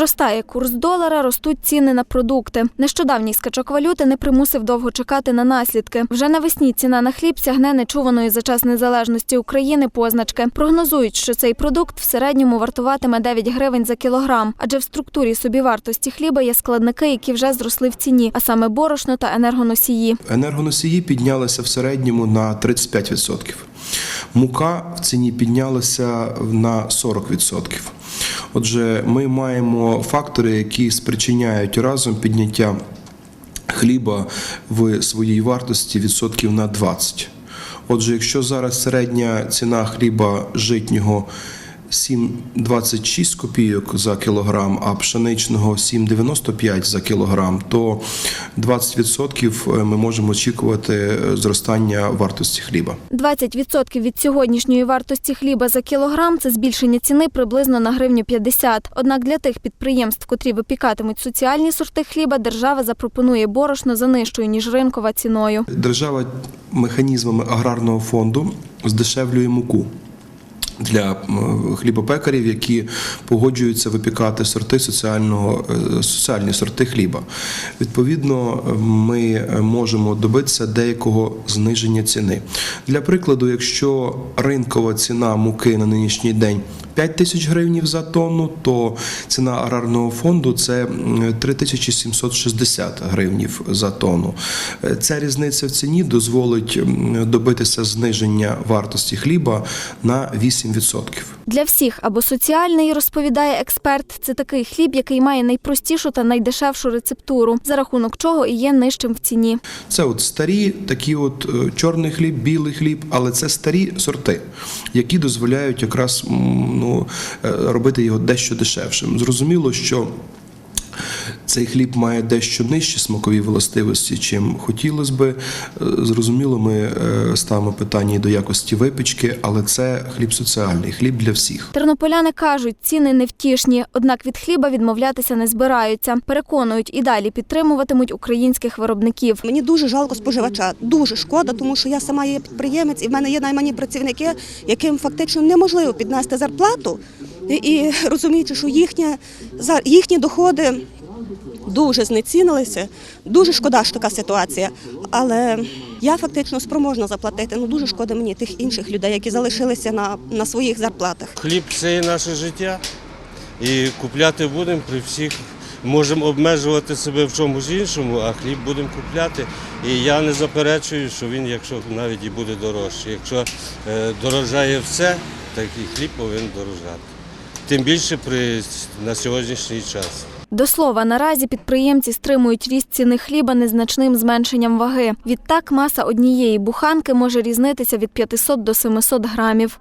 Зростає курс долара, ростуть ціни на продукти. Нещодавній скачок валюти не примусив довго чекати на наслідки. Вже навесні ціна на хліб сягне нечуваної за час незалежності України позначки. Прогнозують, що цей продукт в середньому вартуватиме 9 гривень за кілограм, адже в структурі собівартості хліба є складники, які вже зросли в ціні, а саме борошно та енергоносії. Енергоносії піднялися в середньому на 35%. Мука в ціні піднялася на 40%. Отже, ми маємо фактори, які спричиняють разом підняття хліба в своїй вартості відсотків на 20. Отже, якщо зараз середня ціна хліба житнього 7,26 копійок за кілограм, а пшеничного 7,95 за кілограм, то 20% ми можемо очікувати зростання вартості хліба. 20% від сьогоднішньої вартості хліба за кілограм це збільшення ціни приблизно на гривню 50. Однак для тих підприємств, котрі випікатимуть соціальні сорти хліба, держава запропонує борошно за нижчою ніж ринкова ціною. Держава механізмами аграрного фонду здешевлює муку. Для хлібопекарів, які погоджуються випікати сорти соціального е, соціальні сорти хліба, відповідно, ми можемо добитися деякого зниження ціни. Для прикладу, якщо ринкова ціна муки на нинішній день 5 тисяч гривнів за тонну, то ціна аграрного фонду це м, 3760 гривнів за тонну. Е, Ця різниця в ціні дозволить добитися зниження вартості хліба на 8%. Для всіх або соціальний, розповідає експерт, це такий хліб, який має найпростішу та найдешевшу рецептуру, за рахунок чого і є нижчим в ціні. Це от старі, такі от е, чорний хліб, білий хліб, але це старі сорти, які дозволяють якраз ну, е, робити його дещо дешевшим. Зрозуміло, що цей хліб має дещо нижчі смакові властивості, чим хотілося би. Е, Зрозуміло, ми е, ставимо питання і до якості випічки, але це хліб соціальний, хліб для всіх. Тернополяни кажуть, ціни невтішні, однак від хліба відмовлятися не збираються. Переконують, і далі підтримуватимуть українських виробників. Мені дуже жалко споживача, дуже шкода, тому що я сама є підприємець, і в мене є наймані працівники, яким фактично неможливо піднести зарплату. І, і розуміючи, що їхня, за- їхні доходи дуже знецінилися, дуже шкода, що така ситуація. Але я фактично спроможна заплатити. Ну дуже шкода мені тих інших людей, які залишилися на, на своїх зарплатах. Хліб це є наше життя. І купляти будемо при всіх. Можемо обмежувати себе в чомусь іншому, а хліб будемо купляти. І я не заперечую, що він, якщо навіть і буде дорожчий. Якщо е, дорожає все, так і хліб повинен дорожати. Тим більше при, на сьогоднішній час. До слова, наразі підприємці стримують ріст ціни хліба незначним зменшенням ваги. Відтак маса однієї буханки може різнитися від 500 до 700 грамів.